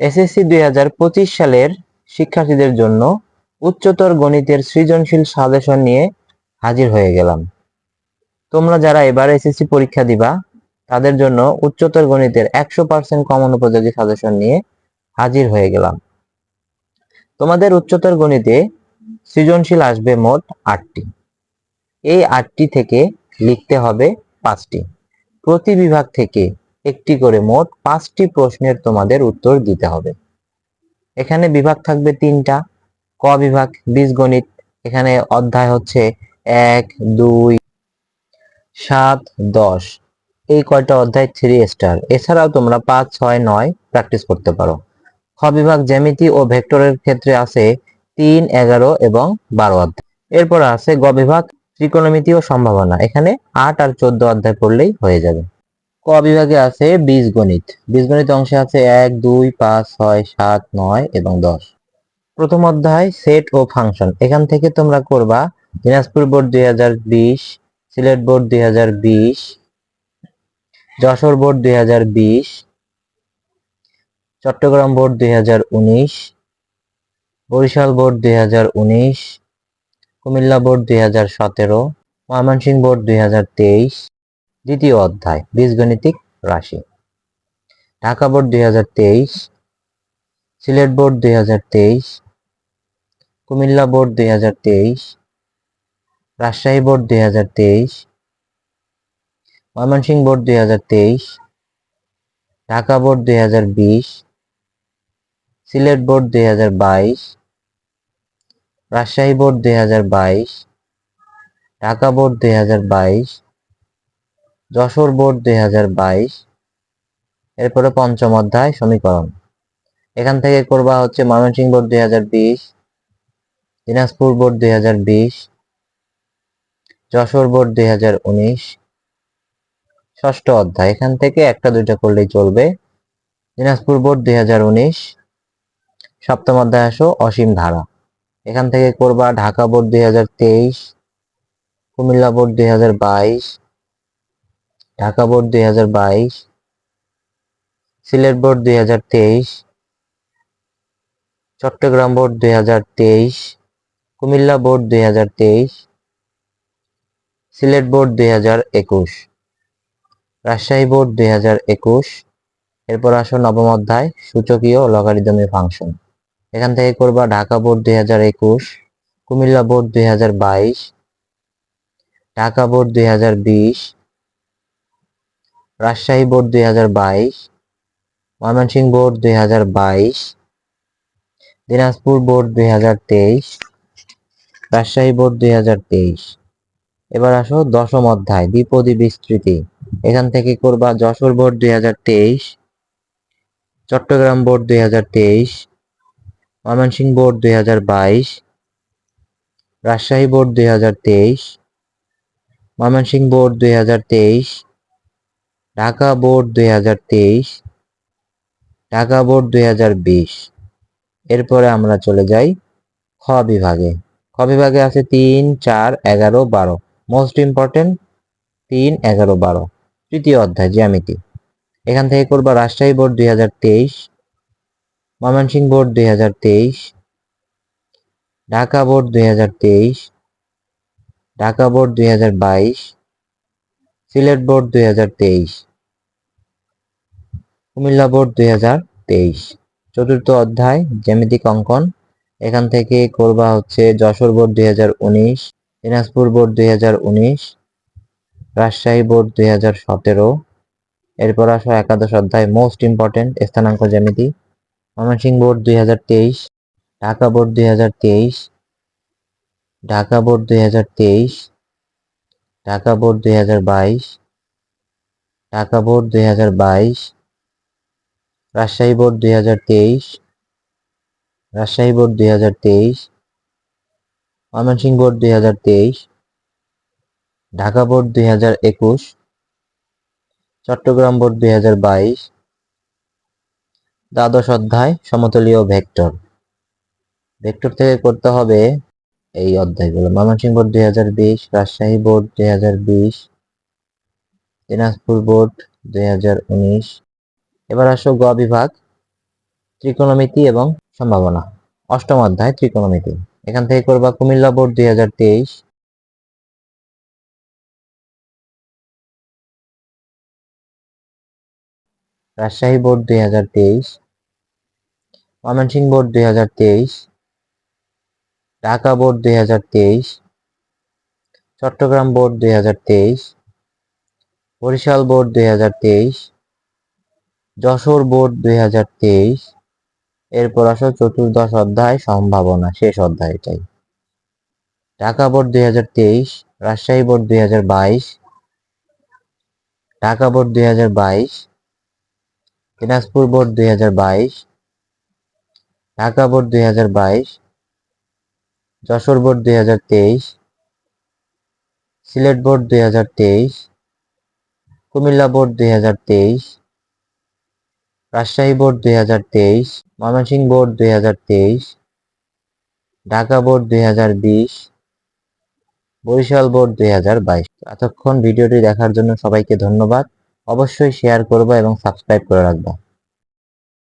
SSC দুই হাজার পঁচিশ সালের শিক্ষার্থীদের জন্য উচ্চতর গণিতের সৃজনশীল সাজেশন নিয়ে হাজির হয়ে গেলাম। তোমরা যারা এবার এসএসসি পরীক্ষা দিবা, তাদের জন্য উচ্চতর গণিতের একশো পার্সেন্ট কমন উপযোগী সাজেশন নিয়ে হাজির হয়ে গেলাম। তোমাদের উচ্চতর গণিতে সৃজনশীল আসবে মোট আটটি। এই আটটি থেকে লিখতে হবে পাঁচটি। প্রতি বিভাগ থেকে একটি করে মোট পাঁচটি প্রশ্নের তোমাদের উত্তর দিতে হবে। এখানে বিভাগ থাকবে তিনটা, ক বিভাগ বীজগণিত, এখানে অধ্যায় হচ্ছে এক, দুই, সাত, দশ। এই কয়টা অধ্যায় থ্রি স্টার এছাড়াও তোমরা পাঁচ, ছয়, নয় প্র্যাকটিস করতে পারো। খ বিভাগ জ্যামিতি ও ভেক্টরের ক্ষেত্রে আছে তিন, এগারো এবং বারো অধ্যায়। এরপর আছে গ বিভাগ ত্রিকোণমিতি ও সম্ভাবনা। এখানে আট আর চোদ্দ অধ্যায় পড়লেই হয়ে যাবে। ক বিভাগে আছে বীজগণিত। বীজগণিত অংশে আছে এক, দুই, পাঁচ, ছয়, সাত, নয় এবং দশ। প্রথম অধ্যায়, সেট ও ফাংশন। এখান থেকে তোমরা করবা দিনাজপুর বোর্ড দুই হাজার বিশ, সিলেট বোর্ড দুই হাজার বিশ, যশোর বোর্ড দুই হাজার বিশ, চট্টগ্রাম বোর্ড দুই হাজার উনিশ, বরিশাল বোর্ড দুই হাজার উনিশ, কুমিল্লা বোর্ড দুই হাজার সতেরো, ময়মনসিংহ বোর্ড দুই হাজার তেইশ দ্বিতীয় অধ্যায়, বীজগণিতিক রাশি। ঢাকা বোর্ড দুই সিলেট বোর্ড দুই হাজার তেইশ, কুমিল্লা বোর্ড দুই রাজশাহী বোর্ড দুই হাজার তেইশ, ময়মনসিংহ বোর্ড দুই হাজার তেইশ, ঢাকা বোর্ড দুই সিলেট বোর্ড দুই রাজশাহী বোর্ড দুই ঢাকা বোর্ড দুই যশোর বোর্ড দুই হাজার বাইশ, এরপরে পঞ্চম অধ্যায় সমীকরণ। এখান থেকে করবা হচ্ছে ময়মনসিংহ বোর্ড দুই হাজার বিশ, দিনাজপুর বোর্ড দুই হাজার বিশ, যশোর বোর্ড দুই হাজার উনিশ। ষষ্ঠ অধ্যায়, এখান থেকে একটা দুইটা করলেই চলবে। দিনাজপুর বোর্ড দুই হাজার উনিশ, সপ্তম অধ্যায় আসো, অসীম ধারা। এখান থেকে করবা ঢাকা বোর্ড দুই হাজার তেইশ, কুমিল্লা বোর্ড দুই হাজার বাইশ ঢাকা বোর্ড দুই হাজার বাইশ, সিলেট বোর্ড দুই হাজার তেইশ, চট্টগ্রাম বোর্ড দুই হাজার তেইশ, কুমিল্লা বোর্ড দুই হাজার তেইশ, সিলেট বোর্ড দুই হাজার একুশ, রাজশাহী বোর্ড দুই হাজার একুশ। এরপর আসো নবম অধ্যায়, সূচকীয় লগারিদমি ফাংশন। এখান থেকে করবা ঢাকা বোর্ড দুই হাজার একুশ, কুমিল্লা বোর্ড দুই হাজার বাইশ, ঢাকা বোর্ড দুই হাজার বিশ রাজশাহী বোর্ড দুই হাজার বাইশ, ময়মনসিংহ বোর্ড দুই হাজার বাইশ, দিনাজপুর বোর্ড দুই হাজার তেইশ, রাজশাহী বোর্ড দুই হাজার তেইশ। এবার আসো দশম অধ্যায় দ্বিপদী বিস্তৃতি। এখান থেকে করবা যশোর বোর্ড দুই হাজার তেইশ, চট্টগ্রাম বোর্ড দুই হাজার তেইশ, ময়মনসিংহ বোর্ড দুই হাজার বাইশ, রাজশাহী বোর্ড দুই হাজার তেইশ, ময়মনসিংহ বোর্ড দুই হাজার তেইশ ঢাকা বোর্ড দুই হাজার তেইশ, ঢাকা বোর্ড দুই হাজার বিশ। এরপরে আমরা চলে যাই খ বিভাগে। খ বিভাগে আছে তিন, চার, এগারো, বারো। মোস্ট ইম্পর্টেন্ট তিন, এগারো, বারো। তৃতীয় অধ্যায়, জ্যামিতি। এখান থেকে করবা রাজশাহী বোর্ড দুই হাজার তেইশ, ময়মনসিংহ বোর্ড দুই হাজার তেইশ, ঢাকা বোর্ড দুই হাজার তেইশ, ঢাকা বোর্ড দুই হাজার বাইশ সিলেট বোর্ড দুই হাজার তেইশ, কুমিল্লা বোর্ড দুই হাজার তেইশ, চতুর্থ অধ্যায়, জ্যামিতিক অঙ্কন। এখান থেকে করবা হচ্ছে যশোর বোর্ড দুই হাজার উনিশ, দিনাজপুর বোর্ড দুই হাজার উনিশ, রাজশাহী বোর্ড দুই হাজার সতেরো। এরপর আসো একাদশ অধ্যায় মোস্ট ইম্পর্টেন্ট স্থানাঙ্ক জ্যামিতি। ময়মনসিংহ বোর্ড দুই হাজার তেইশ, ঢাকা বোর্ড দুই হাজার তেইশ, ঢাকা বোর্ড দুই হাজার তেইশ ঢাকা বোর্ড দুই হাজার বাইশ ঢাকা বোর্ড দুই হাজার বাইশ, রাজশাহী বোর্ড দুই হাজার তেইশ, রাজশাহী বোর্ড দুই হাজার তেইশ, ময়মনসিংহ বোর্ড দুই হাজার তেইশ, ঢাকা বোর্ড দুই হাজার একুশ, চট্টগ্রাম বোর্ড দুই হাজার বাইশ, দ্বাদশ অধ্যায় সমতলীয় ভেক্টর। ভেক্টর থেকে করতে হবে এই অধ্যায়গুলো ময়মনসিংহ বোর্ড দুই হাজার বিশ, রাজশাহী বোর্ড দুই হাজার বিশ, দিনাজপুর বোর্ড দুই হাজার উনিশ। এবার আসো গ বিভাগ, ত্রিকোণমিতি এবং সম্ভাবনা। অষ্টম অধ্যায়, ত্রিকোণমিতি। এখান থেকে করবা কুমিল্লা বোর্ড দুই হাজার তেইশ। রাজশাহী বোর্ড দুই হাজার তেইশ। ময়মনসিংহ বোর্ড দুই হাজার তেইশ। ঢাকা বোর্ড দুই হাজার তেইশ, চট্টগ্রাম বোর্ড দুই হাজার তেইশ, বরিশাল বোর্ড দুই হাজার তেইশ, যশোর বোর্ড দুই হাজার তেইশ, এরপর আসো চতুর্দশ অধ্যায় সম্ভাবনা, শেষ অধ্যায় এটাই ঢাকা বোর্ড দুই হাজার তেইশ, রাজশাহী বোর্ড দুই হাজার বাইশ, ঢাকা বোর্ড দুই হাজার বাইশ, দিনাজপুর বোর্ড দুই হাজার বাইশ, ঢাকা বোর্ড দুই হাজার বাইশ যশোর বোর্ড দুই হাজার তেইশ, সিলেট বোর্ড দুই হাজার তেইশ, কুমিল্লা বোর্ড দুই হাজার তেইশ, রাজশাহী বোর্ড দুই হাজার তেইশ, ময়মনসিংহ বোর্ড দুই হাজার তেইশ, ঢাকা বোর্ড দুই হাজার বিশ, বরিশাল বোর্ড দুই হাজার বাইশ। এতক্ষণ ভিডিওটি দেখার জন্য সবাইকে ধন্যবাদ। অবশ্যই শেয়ার করবা এবং সাবস্ক্রাইব করে রাখবা।